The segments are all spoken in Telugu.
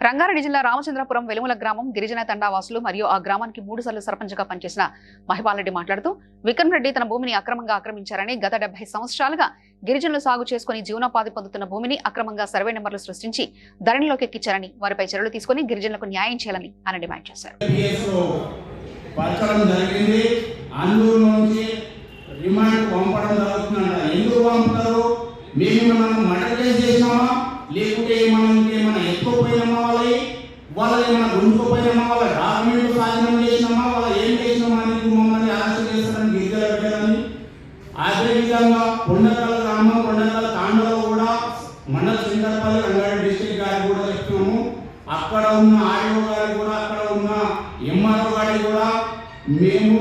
రంగారెడ్డి జిల్లా రామచంద్రపురం వెలుముల గ్రామం గిరిజన తండావాసులు మరియు ఆ గ్రామానికి మూడు సార్లు సర్పంచ్గా పనిచేసిన మహిపాలరెడ్డి మాట్లాడుతూ విక్రమ్ రెడ్డి తన భూమిని అక్రమంగా ఆక్రమించారని గత డెబ్బై సంవత్సరాలుగా గిరిజనులు సాగు చేసుకుని జీవనోపాధి పొందుతున్న భూమిని అక్రమంగా సర్వే నెంబర్లు సృష్టించి ధరణిలోకి ఎక్కించారని వారిపై చర్యలు తీసుకుని గిరిజనులకు న్యాయం చేయాలని ఆయన డిమాండ్ చేశారు. రిమాండ్ పంపడం జరుగుతుందంట. ఎందుకు పంపుతారు? మేము మనం మర్డర్ కేసు చేసినామా? లేకుంటే మనం ఇంకేమైనా ఎత్తుకుపోయినామా వాళ్ళని వాళ్ళని ఏమైనా గుంజుకుపోయినామా వాళ్ళ డాక్యుమెంట్ సాధనం చేసినామా వాళ్ళ ఏం చేసినామా అనేది మమ్మల్ని అరెస్ట్ చేస్తారని గిరిజన పెట్టాలని అదేవిధంగా కొండకల గ్రామం కొండకల తాండలో కూడా మండల చింతపల్లి రంగారెడ్డి డిస్టిక్ గారికి కూడా చెప్తున్నాము అక్కడ ఉన్న ఆర్యో గారికి కూడా అక్కడ ఉన్న ఎంఆర్ఓ గారికి కూడా మేము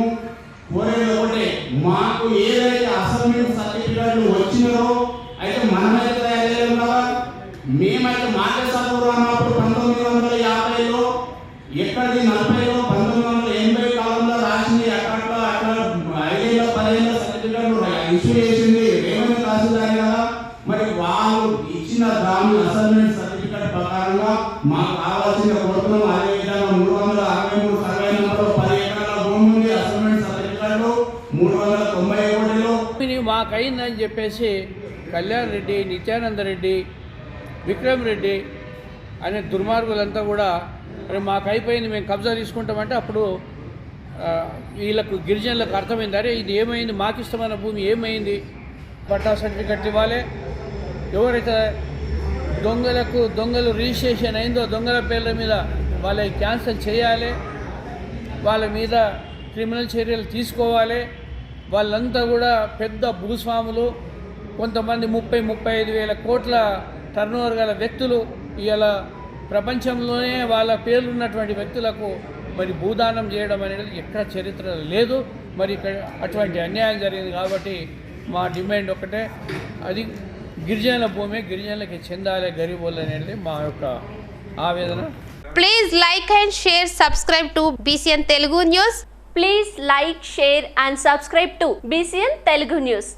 కోరేది ఒకటే మాకు ఏదైనా అసైన్మెంట్ సర్టిఫికేట్లు వచ్చినారో అయితే మనమైతే తయారు చేయలేం కదా మేమైతే మాకే అన్నప్పుడు పంతొమ్మిది వందల యాభైలో ఎక్కడిది నలభైలో పంతొమ్మిది వందల ఎనభై కాలంలో రాసింది అక్కడ అక్కడ ఐదేళ్ళ పదేళ్ళ సర్టిఫికెట్లు ఇష్యూ చేసింది రేవంత్ తహసీల్దార్ కదా. మరి వాళ్ళు ఇచ్చిన దాని అసైన్మెంట్ సర్టిఫికెట్ ప్రకారంగా మాకు కావాల్సిన కొడుకులు అదేవిధంగా మూడు వందల అరవై మూడు సర్వే నెంబర్ పది ఎకరాల భూమి ఉంది. అసైన్మెంట్ సర్టిఫికేట్లు మూడు వందల తొంభై ఒకటిలో. మాకైందని చెప్పేసి కళ్యాణ్ రెడ్డి నిత్యానంద రెడ్డి విక్రమ్ రెడ్డి అనే దుర్మార్గులంతా కూడా మరి మాకు అయిపోయింది మేము కబ్జా తీసుకుంటామంటే అప్పుడు వీళ్ళకు గిరిజనులకు అర్థమైంది అరే ఇది ఏమైంది? మాకు ఇష్టమైన భూమి ఏమైంది? పట్టా సర్టిఫికెట్ ఇవ్వాలి. ఎవరైతే దొంగలకు దొంగలు రిజిస్ట్రేషన్ అయిందో దొంగల పేర్ల మీద వాళ్ళకి క్యాన్సిల్ చేయాలి వాళ్ళ మీద క్రిమినల్ చర్యలు తీసుకోవాలి వాళ్ళంతా కూడా పెద్ద భూస్వాములు కొంతమంది ముప్పై ముప్పై ఐదు వేల కోట్ల టర్నోవర్ గల వ్యక్తులు ఇవాళ ప్రపంచంలోనే వాళ్ళ పేర్లు ఉన్నటువంటి వ్యక్తులకు మరి భూదానం చేయడం అనేది ఎక్కడ చరిత్ర లేదు. మరి ఇక్కడ అటువంటి అన్యాయం జరిగింది కాబట్టి మా డిమాండ్ ఒకటే అది గిరిజనుల భూమి గిరిజనులకి చెందాలి గరీబోళ్ళు అనేది మా యొక్క ఆవేదన. Please like and share subscribe to BCN Telugu news please like share and subscribe to BCN Telugu news